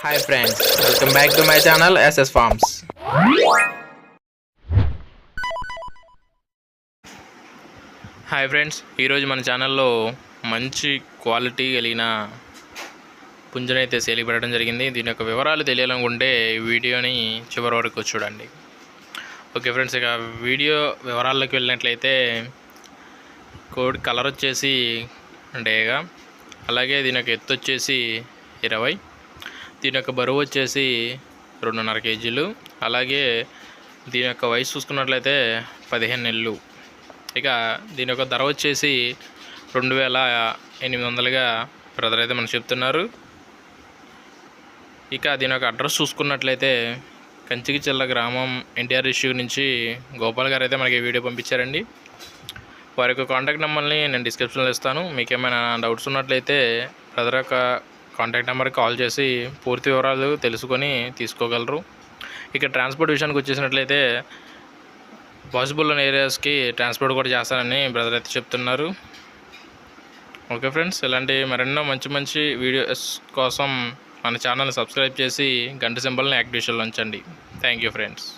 Hi friends welcome back to my channel SS farms hi friends ఈరోజు మన ఛానల్లో మంచి క్వాలిటీ కలిగిన పుంజనైతే సేలికి పెట్టడం జరిగింది. దీని యొక్క వివరాలు తెలియాలనుకుంటే వీడియోని చివరి వరకు చూడండి. ఓకే ఫ్రెండ్స్ ఇక వీడియో వివరాల్లోకి వెళ్ళినట్లయితే కోడ్ కలర్ వచ్చేసి డేగా అలాగే దీని యొక్క ఎత్తు వచ్చేసి ఇరవై. దీని యొక్క బరువు వచ్చేసి రెండున్నర కేజీలు. అలాగే దీని యొక్క వయసు చూసుకున్నట్లయితే పదిహేను నెలలు. ఇక దీని యొక్క ధర వచ్చేసి రెండు వేల ఎనిమిది వందలుగా బ్రదర్ అయితే మనకు చెప్తున్నారు. ఇక దీని యొక్క అడ్రస్ చూసుకున్నట్లయితే కంచికి చిల్ల గ్రామం ఎన్టీఆర్ ఇష్యూ నుంచి గోపాల్ గారు అయితే మనకి వీడియో పంపించారండి. వారి యొక్క కాంటాక్ట్ నెంబర్ని నేను డిస్క్రిప్షన్లో ఇస్తాను. మీకు ఏమైనా డౌట్స్ ఉన్నట్లయితే బ్రదర్ యొక్క కాంటాక్ట్ నెంబర్కి కాల్ చేసి పూర్తి వివరాలు తెలుసుకొని తీసుకోగలరు. ఇక ట్రాన్స్పోర్ట్ విషయానికి వచ్చేసినట్లయితే పాసిబుల్ ఉన్న ఏరియాస్కి ట్రాన్స్పోర్ట్ కూడా చేస్తానని బ్రదర్ అయితే చెప్తున్నారు. ఓకే ఫ్రెండ్స్ ఇలాంటి మరెన్నో మంచి మంచి వీడియోస్ కోసం మన ఛానల్ని సబ్స్క్రైబ్ చేసి గంట సింబల్ని యాక్టివేషన్లో ఉంచండి థ్యాంక్ యూ ఫ్రెండ్స్.